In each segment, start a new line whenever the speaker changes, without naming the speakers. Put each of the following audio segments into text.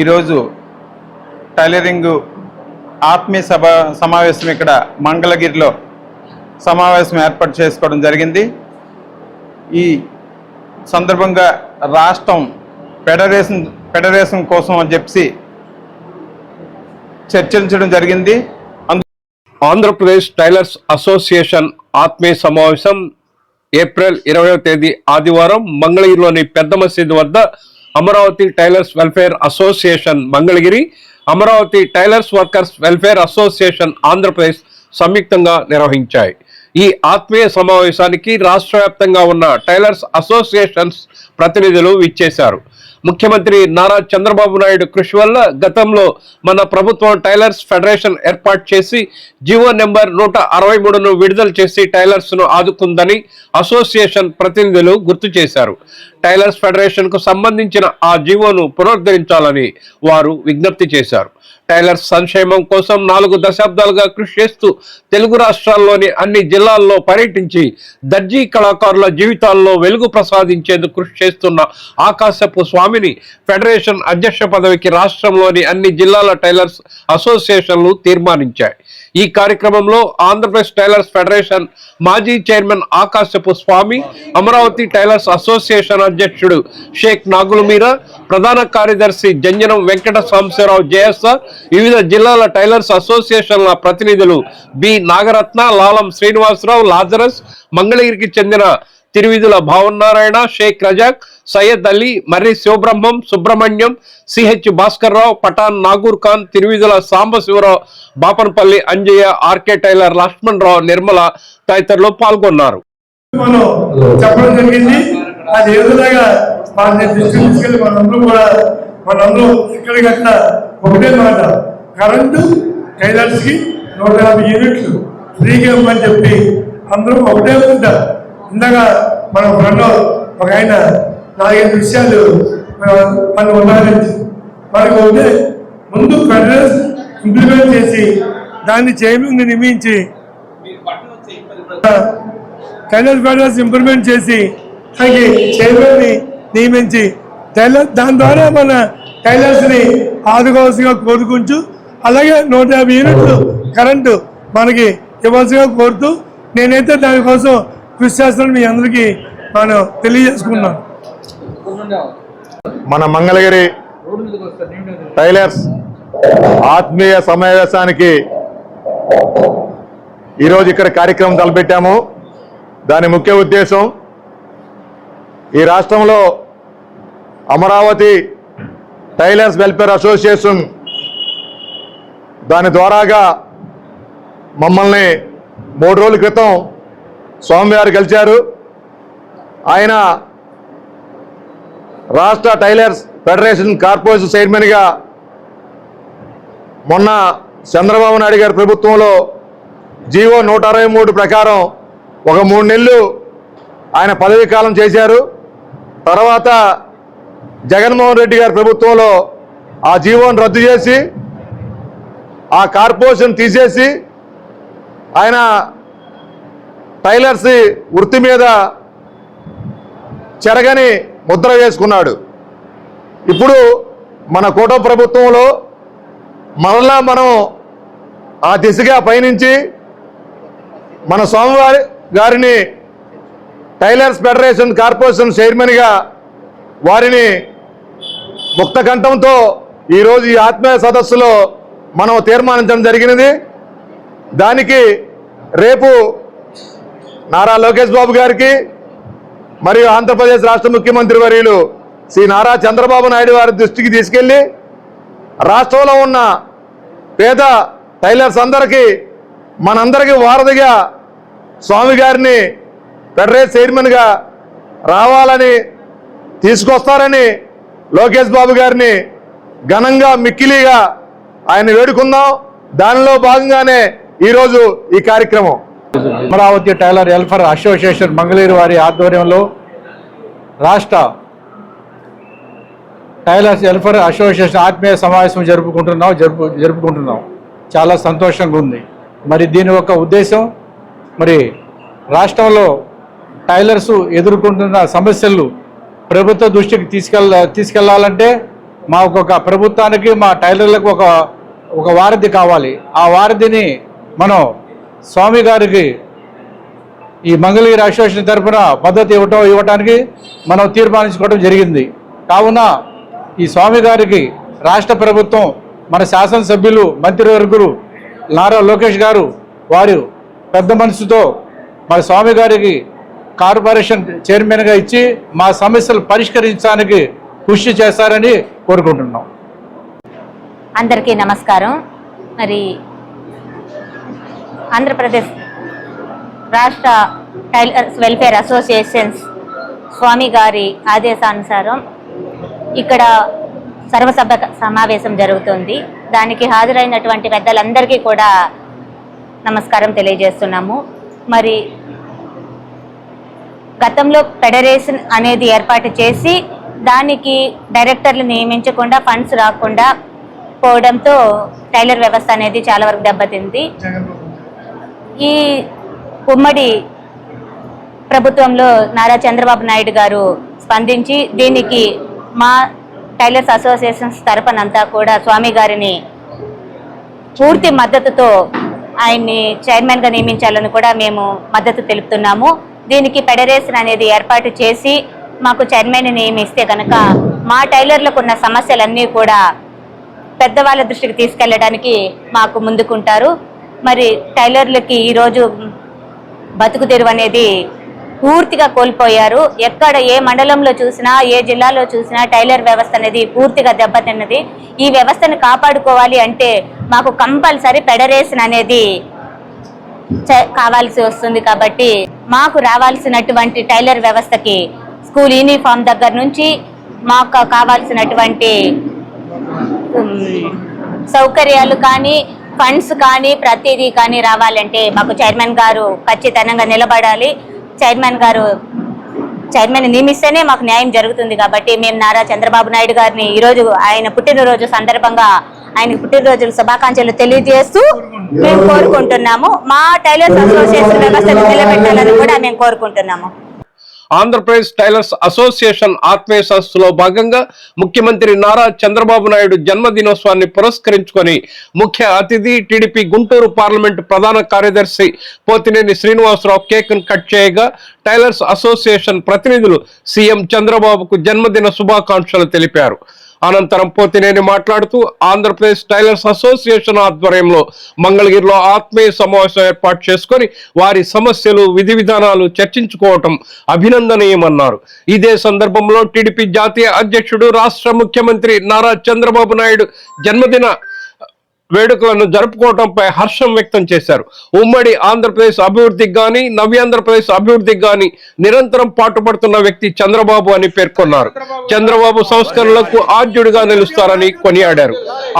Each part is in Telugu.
ఈరోజు టైలరింగ్ ఆత్మీయ సభ సమావేశం ఇక్కడ మంగళగిరిలో సమావేశం ఏర్పాటు చేసుకోవడం జరిగింది. ఈ సందర్భంగా రాష్ట్రం ఫెడరేషన్ ఫెడరేషన్ కోసం అని చెప్పి చర్చించడం జరిగింది.
ఆంధ్రప్రదేశ్ టైలర్స్ అసోసియేషన్ ఆత్మీయ సమావేశం ఏప్రిల్ ఇరవయో తేదీ ఆదివారం మంగళగిరిలోని పెద్ద మసీదు వద్ద Amaravati tailors welfare association Mangalagiri. Amaravati tailors workers welfare association Andhra Pradesh సంయుక్తంగా నిర్వహించాయి. ఈ ఆత్మీయ సమావేశానికి రాష్ట్ర వ్యాప్తంగా ఉన్న టైలర్స్ అసోసియేషన్స్ ప్రతినిధులు విచ్చేశారు. ముఖ్యమంత్రి నారా చంద్రబాబు నాయుడు కృషి వల్ల గతంలో మన ప్రభుత్వం టైలర్స్ ఫెడరేషన్ ఏర్పాటు చేసి జీవో నెంబర్ నూట అరవై మూడును విడుదల చేసి టైలర్స్ను ఆదుకుందని అసోసియేషన్ ప్రతినిధులు గుర్తు చేశారు. టైలర్స్ ఫెడరేషన్కు సంబంధించిన ఆ జీవోను పునరుద్ధరించాలని వారు విజ్ఞప్తి చేశారు. టైలర్స్ సంక్షేమం కోసం నాలుగు దశాబ్దాలుగా కృషి చేస్తూ తెలుగు రాష్ట్రాల్లోని అన్ని జిల్లాల్లో పర్యటించి దర్జీ కళాకారుల జీవితాల్లో వెలుగు ప్రసాదించేందుకు కృషి చేస్తున్న ఆకాశపు స్వామిని ఫెడరేషన్ అధ్యక్ష పదవికి రాష్ట్రంలోని అన్ని జిల్లాల టైలర్స్ అసోసియేషన్లు తీర్మానించాయి. ఈ కార్యక్రమంలో ఆంధ్రప్రదేశ్ టైలర్స్ ఫెడరేషన్ మాజీ chairman Akasapu Swamy Amaravati tailors association అధ్యక్షుడు షేక్ నాగులమీర ప్రధాన కార్యదర్శి జంజనం వెంకట సాంబశివరావు జయస్స వివిధ జిల్లాల టైలర్స్ అసోసియేషన్ల ప్రతినిధులు బి నాగరత్న లాలం శ్రీనివాసరావు లాజరస్ మంగళగిరికి చెందిన Tiruvidhula Bhavanarayana Shaik Razak Syed Ali Marri Sivabrahmam Subrahmanyam CH Bhaskar Rao Pathan Nagur Khan Tiruvidhula Sambasiva Rao Bapanapalli Anjaiah RK tailor Lakshman Rao Nirmala తదితరులు పాల్గొన్నారు.
చెప్పడం జరిగింది. అది ఏ విధంగా మనందరూ కూడా మనందరూ ఎక్కడికక్కడ ఒకటే మాట. కరెంటు టైలర్స్ నూట యాభై యూనిట్లు ఫ్రీగా ఇవ్వమని చెప్పి అందరూ ఒకటే ఉంటారు ఇందాక మన ఫ్రెండ్ ఒక ఆయన నాలుగైదు విషయాలు మనం ఉన్నారని మనకు ఉంటే ముందు ఫెడరల్స్ ఇంప్లిమెంట్ చేసి దాన్ని చైర్మన్ నియమించి టైలర్ ఫెడరల్స్ ఇంప్లిమెంట్ చేసి దానికి చైర్మన్ నియమించి దాని ద్వారా మన టైలర్స్ని ఆదుకోవాల్సిగా కోరుకుంటూ అలాగే నూట యాభై యూనిట్లు కరెంటు మనకి ఇవ్వాల్సిగా కోరుతూ నేనైతే దానికోసం కృషి చేస్తానని మీ అందరికీ నేను తెలియజేసుకున్నాను
మన మంగళగిరి టైలర్స్ ఆత్మీయ సమావేశానికి ఈరోజు ఇక్కడ కార్యక్రమం తలపెట్టాము. దాని ముఖ్య ఉద్దేశం ఈ రాష్ట్రంలో అమరావతి టైలర్స్ వెల్ఫేర్ అసోసియేషన్ దాని ద్వారాగా మమ్మల్ని మూడు రోజుల క్రితం స్వామివారు గెలిచారు. ఆయన రాష్ట్ర టైలర్స్ ఫెడరేషన్ కార్పొరేషన్ చైర్మన్గా మొన్న చంద్రబాబు నాయుడు గారి ప్రభుత్వంలో జీవో నూట అరవై మూడు ప్రకారం ఒక మూడు నెలలు ఆయన పదవీ కాలం చేశారు. తర్వాత జగన్మోహన్ రెడ్డి గారి ప్రభుత్వంలో ఆ జీవోను రద్దు చేసి ఆ కార్పొరేషన్ తీసేసి ఆయన టైలర్స్ వృత్తి మీద చెరగని ముద్ర వేసుకున్నాడు. ఇప్పుడు మన కోట ప్రభుత్వంలో మరలా మనం ఆ దిశగా పయనించి మన స్వామివారి గారిని టైలర్స్ ఫెడరేషన్ కార్పొరేషన్ చైర్మన్గా వారిని ముక్త కంఠంతో ఈరోజు ఈ ఆత్మీయ సదస్సులో మనం తీర్మానించడం జరిగినది. దానికి రేపు నారా లోకేష్ బాబు గారికి మరియు ఆంధ్రప్రదేశ్ రాష్ట్ర ముఖ్యమంత్రి వర్యులు శ్రీ నారా చంద్రబాబు నాయుడు వారి దృష్టికి తీసుకెళ్ళి రాష్ట్రంలో ఉన్న పేద టైలర్స్ అందరికీ మనందరికీ వారధిగా స్వామి గారిని ఫెడరేట్ చైర్మన్గా రావాలని తీసుకొస్తారని లోకేష్ బాబు గారిని ఘనంగా మిక్కిలిగా ఆయన వేడుకుందాం. దానిలో భాగంగానే ఈరోజు ఈ కార్యక్రమం.
Amaravati tailor welfare association Mangaluru వారి ఆధ్వర్యంలో రాష్ట్ర టైలర్స్ వెల్ఫేర్ అసోసియేషన్ ఆత్మీయ సమావేశం జరుపుకుంటున్నాం జరుపు జరుపుకుంటున్నాం. చాలా సంతోషంగా ఉంది. మరి దీని యొక్క ఉద్దేశం మరి రాష్ట్రంలో టైలర్స్ ఎదుర్కొంటున్న సమస్యలు ప్రభుత్వ దృష్టికి తీసుకెళ్ళ తీసుకెళ్ళాలంటే మా ఒక్కొక్క ప్రభుత్వానికి మా టైలర్లకు ఒక ఒక వారధి కావాలి. ఆ వారధిని మనం స్వామి గారికి ఈ మంగళగిరి అసోసియేషన్ తరఫున మద్దతు ఇవ్వటం ఇవ్వటానికి మనం తీర్మానించుకోవడం జరిగింది. కావున ఈ స్వామి గారికి రాష్ట్ర ప్రభుత్వం మన శాసనసభ్యులు మంత్రివర్గులు నారా లోకేష్ గారు వారు పెద్ద మనసుతో మన స్వామి గారికి కార్పొరేషన్ చైర్మన్గా ఇచ్చి మా సమస్యలు పరిష్కరించడానికి కృషి చేస్తారని కోరుకుంటున్నాం.
అందరికీ నమస్కారం. మరి ఆంధ్రప్రదేశ్ రాష్ట్ర టైలర్స్ వెల్ఫేర్ అసోసియేషన్స్ స్వామి గారి ఆదేశానుసారం ఇక్కడ సర్వసభ సమావేశం జరుగుతుంది. దానికి హాజరైనటువంటి పెద్దలందరికీ కూడా నమస్కారం తెలియజేస్తున్నాము. మరి గతంలో ఫెడరేషన్ అనేది ఏర్పాటు చేసి దానికి డైరెక్టర్లు నియమించకుండా ఫండ్స్ రాకుండా పోవడంతో టైలర్ వ్యవస్థ అనేది చాలా వరకు దెబ్బతింది. ఈ ఉమ్మడి ప్రభుత్వంలో నారా చంద్రబాబు నాయుడు గారు స్పందించి దీనికి మా టైలర్స్ అసోసియేషన్స్ తరపునంతా కూడా స్వామి గారిని పూర్తి మద్దతుతో ఆయన్ని చైర్మన్గా నియమించాలని కూడా మేము మద్దతు తెలుపుతున్నాము. దీనికి ఫెడరేషన్ అనేది ఏర్పాటు చేసి మాకు చైర్మన్ నియమిస్తే కనుక మా టైలర్లకు ఉన్న సమస్యలన్నీ కూడా పెద్దవాళ్ళ దృష్టికి తీసుకెళ్ళడానికి మాకు ముందుకుంటారు. మరి టైలర్లకి ఈరోజు బతుకు తెరువు అనేది పూర్తిగా కోల్పోయారు. ఎక్కడ ఏ మండలంలో చూసినా ఏ జిల్లాలో చూసినా టైలర్ వ్యవస్థ అనేది పూర్తిగా దెబ్బతిన్నది. ఈ వ్యవస్థను కాపాడుకోవాలి అంటే మాకు కంపల్సరీ ఫెడరేషన్ అనేది కావాల్సి వస్తుంది కాబట్టి మాకు రావాల్సినటువంటి టైలర్ వ్యవస్థకి స్కూల్ యూనిఫామ్ దగ్గర నుంచి మాకు కావాల్సినటువంటి సౌకర్యాలు కానీ ఫండ్స్ కానీ ప్రతిదీ కానీ రావాలంటే మాకు చైర్మన్ గారు ఖచ్చితంగా నిలబడాలి. చైర్మన్ గారు చైర్మన్ నియమిస్తేనే మాకు న్యాయం జరుగుతుంది కాబట్టి మేము నారా చంద్రబాబు నాయుడు గారిని ఈరోజు ఆయన పుట్టినరోజు సందర్భంగా ఆయన పుట్టినరోజు శుభాకాంక్షలు తెలియజేస్తూ మేము కోరుకుంటున్నాము. మా టైలర్స్ అసోసియేషన్ వ్యవస్థను నిలబెట్టాలని కూడా మేము కోరుకుంటున్నాము.
ఆంధ్రప్రదేశ్ టైలర్స్ అసోసియేషన్ ఆత్మీయ సంస్థలో భాగంగా ముఖ్యమంత్రి నారా చంద్రబాబు నాయుడు జన్మదినోత్సవాన్ని పురస్కరించుకొని ముఖ్య అతిథి టీడీపీ గుంటూరు పార్లమెంటు ప్రధాన కార్యదర్శి పోతినేని శ్రీనివాసరావు కేక్ కట్ చేయగా టైలర్స్ అసోసియేషన్ ప్రతినిధులు సీఎం చంద్రబాబుకు జన్మదిన శుభాకాంక్షలు తెలిపారు. అనంతరం పోతినేని మాట్లాడుతూ ఆంధ్రప్రదేశ్ టైలర్స్ అసోసియేషన్ ఆధ్వర్యంలో మంగళగిరిలో ఆత్మీయ సమావేశం ఏర్పాటు చేసుకొని వారి సమస్యలు విధి విధానాలు చర్చించుకోవటం అభినందనీయమన్నారు. ఇదే సందర్భంలో టీడీపీ జాతీయ అధ్యక్షుడు రాష్ట్ర ముఖ్యమంత్రి నారా చంద్రబాబు నాయుడు జన్మదిన వేడుకలను జరుపుకోవడంపై హర్షం వ్యక్తం చేశారు. ఉమ్మడి ఆంధ్రప్రదేశ్ అభివృద్ధికి గాని నవ్యాంధ్రప్రదేశ్ అభివృద్ధికి గాని నిరంతరం పాటుపడుతున్న వ్యక్తి చంద్రబాబు అని పేర్కొన్నారు. చంద్రబాబు సంస్కరణలకు ఆద్యుడిగా నిలుస్తారని కొనియాడారు.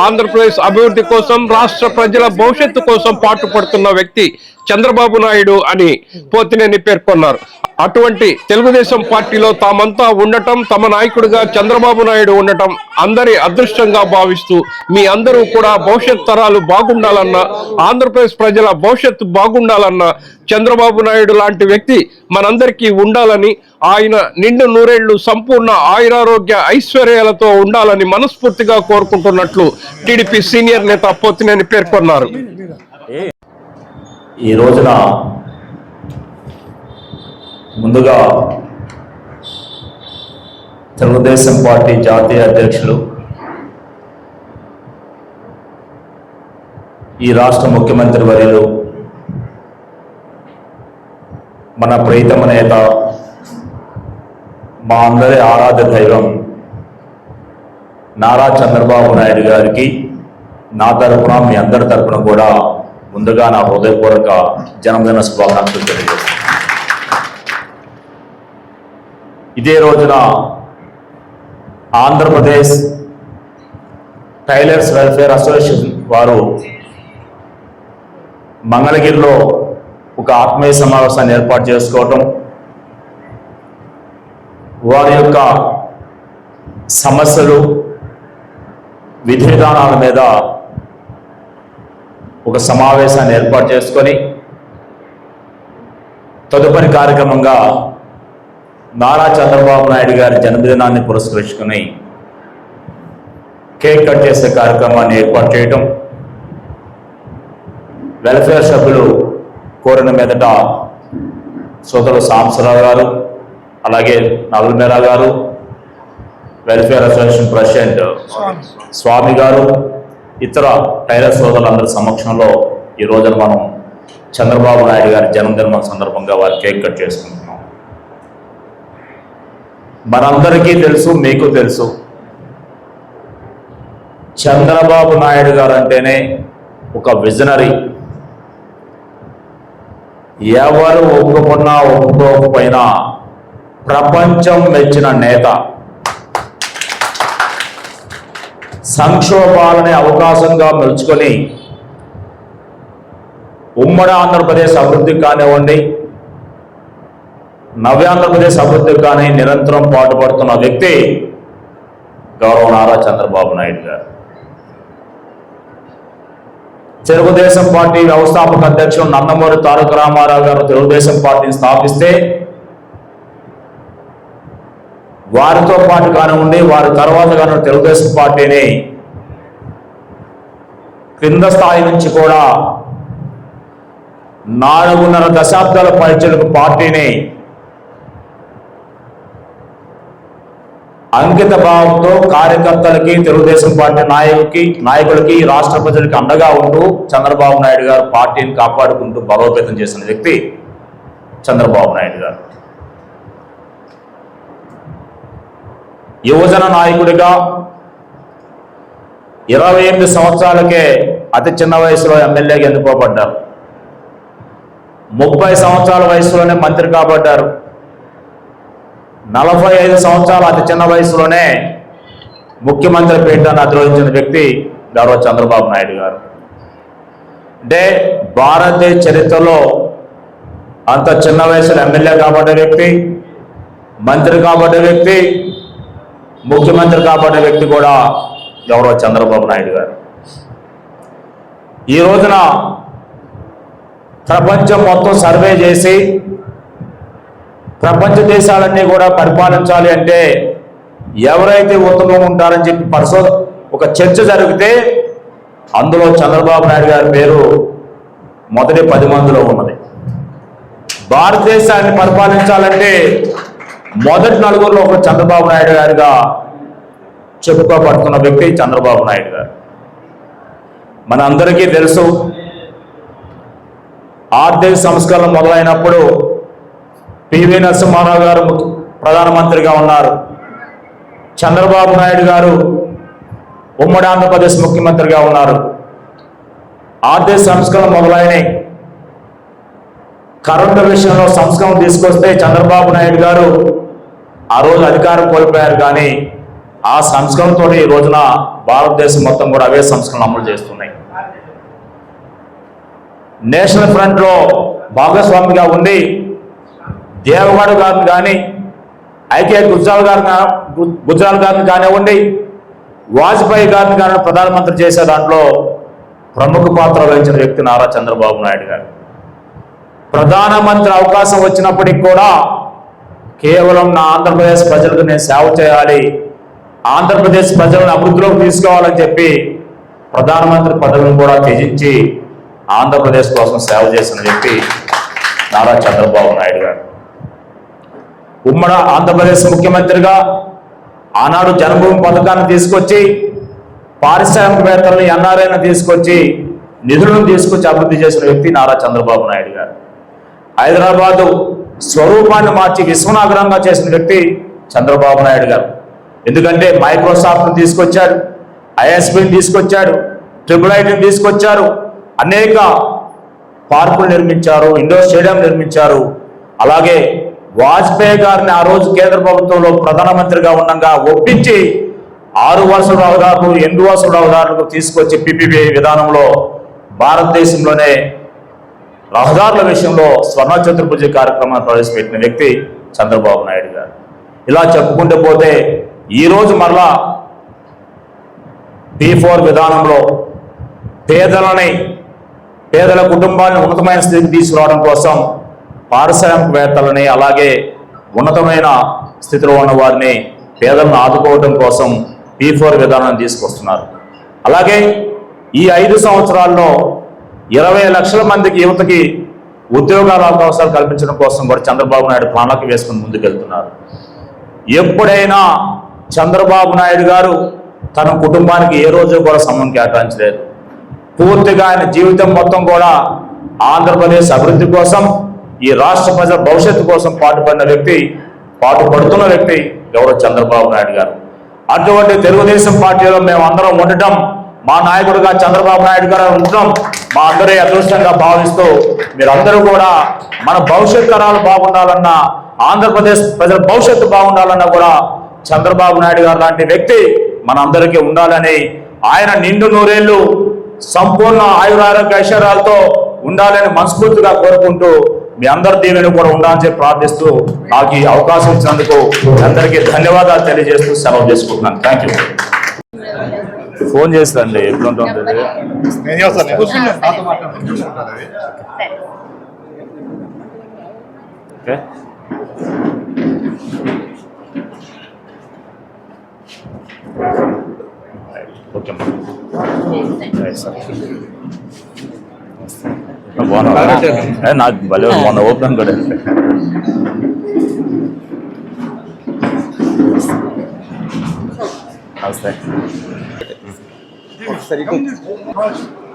ఆంధ్రప్రదేశ్ అభివృద్ధి కోసం రాష్ట్ర ప్రజల భవిష్యత్తు కోసం పాటుపడుతున్న వ్యక్తి చంద్రబాబు నాయుడు అని పోతినేని పేర్కొన్నారు అటువంటి తెలుగుదేశం పార్టీలో తామంతా ఉండటం తమ నాయకుడిగా చంద్రబాబు నాయుడు ఉండటం అందరి అదృష్టంగా భావిస్తూ మీ అందరూ కూడా భవిష్యత్ తరాలు బాగుండాలన్నా ఆంధ్రప్రదేశ్ ప్రజల భవిష్యత్తు బాగుండాలన్నా చంద్రబాబు నాయుడు లాంటి వ్యక్తి మనందరికీ ఉండాలని ఆయన నిండు నూరేళ్ళు సంపూర్ణ ఆయురారోగ్య ఐశ్వర్యాలతో ఉండాలని మనస్ఫూర్తిగా కోరుకుంటున్నట్లు టీడీపీ సీనియర్ నేత పోతినేని పేర్కొన్నారు.
ఈ రోజున ముందుగా తెలుగుదేశం పార్టీ జాతీయ అధ్యక్షులు ఈ రాష్ట్ర ముఖ్యమంత్రి వర్యులు మన ప్రీతమ నేత మా అందరి ఆరాధ్య దైవం నారా చంద్రబాబు నాయుడు గారికి నా తరపున మీ అందరి తరపున కూడా ముందుగా నా హృదయపూర్వక జన్మదిన శుభాకాంక్షలు తెలియజేస్తాను ఇదే రోజున ఆంధ్రప్రదేశ్ టైలర్స్ వెల్ఫేర్ అసోసియేషన్ వారు మంగళగిరిలో ఒక ఆత్మీయ సమావేశాన్ని ఏర్పాటు చేసుకోవటం వారి యొక్క సమస్యలు విధి విధానాల మీద ఒక సమావేశాన్ని ఏర్పాటు చేసుకొని తదుపరి కార్యక్రమంగా నారా చంద్రబాబు నాయుడు గారి జన్మదినాన్ని పురస్కరించుకొని కేక్ కట్ చేసే కార్యక్రమాన్ని ఏర్పాటు చేయటం వెల్ఫేర్ సభ్యులు కోరిన మీదట సోదరు సాంబశివరావు గారు అలాగే నవల్ మీరా గారు వెల్ఫేర్ అసోసియేషన్ ప్రెసిడెంట్ స్వామి గారు ఇతర టైలర్ సోదరులందరి సమక్షంలో ఈ రోజున మనం చంద్రబాబు నాయుడు గారి జన్మదినం సందర్భంగా వారి కేక్ కట్ చేసుకుంటున్నాం. మనందరికీ తెలుసు మీకు తెలుసు. చంద్రబాబు నాయుడు గారు అంటేనే ఒక విజనరీ. ఎవరు ఒప్పుకున్నా ఒప్పుకోకపోయినా ప్రపంచం మెచ్చిన నేత. సంక్షోభాలనే అవకాశంగా మలుచుకొని ఉమ్మడి ఆంధ్రప్రదేశ్ అభివృద్ధికి కానివ్వండి నవ్యాంధ్రప్రదేశ్ అభివృద్ధికి కానీ నిరంతరం పాటుపడుతున్న వ్యక్తి గౌరవ నారా చంద్రబాబు నాయుడు గారు. తెలుగుదేశం పార్టీ వ్యవస్థాపక అధ్యక్షుడు నందమూరి తారక రామారావు గారు తెలుగుదేశం పార్టీని స్థాపిస్తే వారితో పాటు కానివ్వండి వారి తర్వాత కానివ్వండి తెలుగుదేశం పార్టీని క్రింద స్థాయి నుంచి కూడా నాలుగున్నర దశాబ్దాల పరిచయకు పార్టీని అంకిత భావంతో కార్యకర్తలకి తెలుగుదేశం పార్టీ నాయకులకి నాయకులకి రాష్ట్ర ప్రజలకి అండగా ఉంటూ చంద్రబాబు నాయుడు గారు పార్టీని కాపాడుకుంటూ బలోపేతం చేసిన వ్యక్తి చంద్రబాబు నాయుడు గారు. యువజన నాయకుడిగా ఇరవై ఎనిమిది సంవత్సరాలకే అతి చిన్న వయసులో ఎమ్మెల్యేగా ఎన్నుకోబడ్డారు. ముప్పై సంవత్సరాల వయసులోనే మంత్రి కాబడ్డారు. నలభై ఐదు సంవత్సరాల అతి చిన్న వయసులోనే ముఖ్యమంత్రి పీఠాన్ని అధిరోహించిన వ్యక్తి గౌరవ చంద్రబాబు నాయుడు గారు. అంటే భారతదేశ చరిత్రలో అంత చిన్న వయసులో ఎమ్మెల్యే కాబడ్డ వ్యక్తి మంత్రి కాబడ్డ వ్యక్తి ముఖ్యమంత్రి కాబట్టిన వ్యక్తి కూడా ఎవరో చంద్రబాబు నాయుడు గారు. ఈ రోజున ప్రపంచం మొత్తం సర్వే చేసి ప్రపంచ దేశాలన్నీ కూడా పరిపాలించాలి అంటే ఎవరైతే ఉత్తమం ఉంటారని చెప్పి పరిశోధ ఒక చర్చ జరిగితే అందులో చంద్రబాబు నాయుడు గారి పేరు మొదటి పది మందిలో ఉన్నది. భారతదేశాన్ని పరిపాలించాలంటే మొదటి నలుగురులో ఒక చంద్రబాబు నాయుడు గారిగా చెప్పుకోబడుతున్న వ్యక్తి చంద్రబాబు నాయుడు గారు. మన అందరికీ తెలుసు ఆర్థిక సంస్కరణ మొదలైనప్పుడు పివి నరసింహారావు గారు ముఖ్య- ప్రధానమంత్రిగా ఉన్నారు. చంద్రబాబు నాయుడు గారు ఉమ్మడి ఆంధ్రప్రదేశ్ ముఖ్యమంత్రిగా ఉన్నారు. ఆర్థిక సంస్కరణ మొదలైనవి కరోనా విషయంలో సంస్కరణ తీసుకొస్తే చంద్రబాబు నాయుడు గారు ఆ రోజు అధికారం కోల్పోయారు కానీ ఆ సంస్కరణతో ఈ రోజున భారతదేశం మొత్తం కూడా అవే సంస్కరణలు అమలు చేస్తున్నాయి. నేషనల్ ఫ్రంట్లో భాగస్వామిగా ఉండి దేవగౌడ గారిని కానీ ఐకే గుజ్రాల్ గారిని గుజరాల్ గారిని కానివ్వండి వాజ్పేయి గారిని కానీ ప్రధానమంత్రి చేసే దాంట్లో ప్రముఖ పాత్ర వహించిన వ్యక్తి నారా చంద్రబాబు నాయుడు గారు. ప్రధానమంత్రి అవకాశం వచ్చినప్పటికి కూడా కేవలం నా ఆంధ్రప్రదేశ్ ప్రజలకు నేను సేవ చేయాలి. ఆంధ్రప్రదేశ్ ప్రజలను అభివృద్ధిలోకి తీసుకోవాలని చెప్పి ప్రధానమంత్రి పదవిని కూడా త్యజించి ఆంధ్రప్రదేశ్ కోసం సేవ చేసిన వ్యక్తి నారా చంద్రబాబు నాయుడు గారు. ఉమ్మడ ఆంధ్రప్రదేశ్ ముఖ్యమంత్రిగా ఆనాడు జన్మభూమి పథకాన్ని తీసుకొచ్చి పారిశ్రామికవేత్తలను ఎన్ఆర్ఐని తీసుకొచ్చి నిధులను తీసుకొచ్చి అభివృద్ధి చేసిన వ్యక్తి నారా చంద్రబాబు నాయుడు గారు. హైదరాబాదు స్వరూపాన్ని మార్చి విశ్వనాగరంగా చేసిన వ్యక్తి చంద్రబాబు నాయుడు గారు. ఎందుకంటే మైక్రోసాఫ్ట్ని తీసుకొచ్చారు ఐఎస్బిని తీసుకొచ్చారు ట్రిపుల్ ఐటీని తీసుకొచ్చారు అనేక పార్కులు నిర్మించారు ఇండోర్ స్టేడియం నిర్మించారు. అలాగే వాజ్పేయి గారిని ఆ రోజు కేంద్ర ప్రభుత్వంలో ప్రధానమంత్రిగా ఉండగా ఒప్పించి ఆరు వరుసల రహదారులు ఎనిమిది వరుసల రహదారులకు తీసుకొచ్చి పిపిపి విధానంలో భారతదేశంలోనే రహదారుల విషయంలో స్వర్ణ చతుర్భుజ కార్యక్రమాన్ని ప్రవేశపెట్టిన వ్యక్తి చంద్రబాబు నాయుడు గారు. ఇలా చెప్పుకుంటూ పోతే ఈరోజు మరలా టీ ఫోర్ విధానంలో పేదలని పేదల కుటుంబాన్ని ఉన్నతమైన స్థితికి తీసుకురావడం కోసం పారిశ్రామికవేత్తలని అలాగే ఉన్నతమైన స్థితిలో ఉన్న వారిని పేదలను ఆదుకోవడం కోసం పీ ఫోర్ విధానాన్ని తీసుకొస్తున్నారు. అలాగే ఈ ఐదు సంవత్సరాల్లో ఇరవై లక్షల మందికి యువతకి ఉద్యోగాల అవకాశాలు కల్పించడం కోసం కూడా చంద్రబాబు నాయుడు ప్రణాళిక వేసుకుని ముందుకెళ్తున్నారు. ఎప్పుడైనా చంద్రబాబు నాయుడు గారు తన కుటుంబానికి ఏ రోజు కూడా సమయం కేటాయించలేదు. పూర్తిగా ఆయన జీవితం మొత్తం కూడా ఆంధ్రప్రదేశ్ అభివృద్ధి కోసం ఈ రాష్ట్ర ప్రజల భవిష్యత్తు కోసం పాటుపడిన వ్యక్తి పాటుపడుతున్న వ్యక్తి ఎవరో చంద్రబాబు నాయుడు గారు. అటువంటి తెలుగుదేశం పార్టీలో మేము అందరం ఉండటం మా నాయకుడుగా చంద్రబాబు నాయుడు గారు ఉండటం మా అందరి అదృష్టంగా భావిస్తూ మీరందరూ కూడా మన భవిష్యత్ తరాలు బాగుండాలన్నా ఆంధ్రప్రదేశ్ ప్రజల భవిష్యత్తు బాగుండాలన్నా కూడా చంద్రబాబు నాయుడు గారు లాంటి వ్యక్తి మనందరికీ ఉండాలని ఆయన నిండు నూరేళ్ళు సంపూర్ణ ఆయురారోగ్య ఐశ్వర్యాలతో ఉండాలని మనస్ఫూర్తిగా కోరుకుంటూ మీ అందరి దీవెని కూడా ఉండాలని చెప్పి ప్రార్థిస్తూ నాకు ఈ అవకాశం ఇచ్చినందుకు మీ అందరికీ ధన్యవాదాలు తెలియజేస్తూ సెలవు చేసుకుంటున్నాను. థ్యాంక్ యూ ఫోన్ చేస్తాండి ఎప్పుడు ఉంటుంది ఓకే ఓకే బాగున్నా నాకు భలే మొన్న ఓపెన్ కూడా. నమస్తే.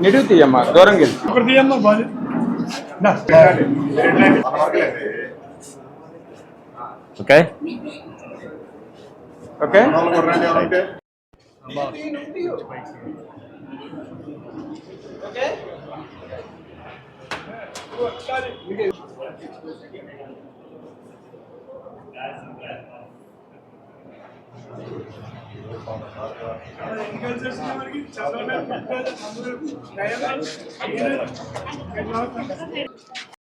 నిడుగు తీయమ్మా దూరంగా వెళ్ళు.
ఒకటి తీయమ్మా బాలు నా,
ఓకే
ఓకే
అగ్రికల్చర్ వారికి చంద్రబాబు నాయుడు అందరూ దయచేసి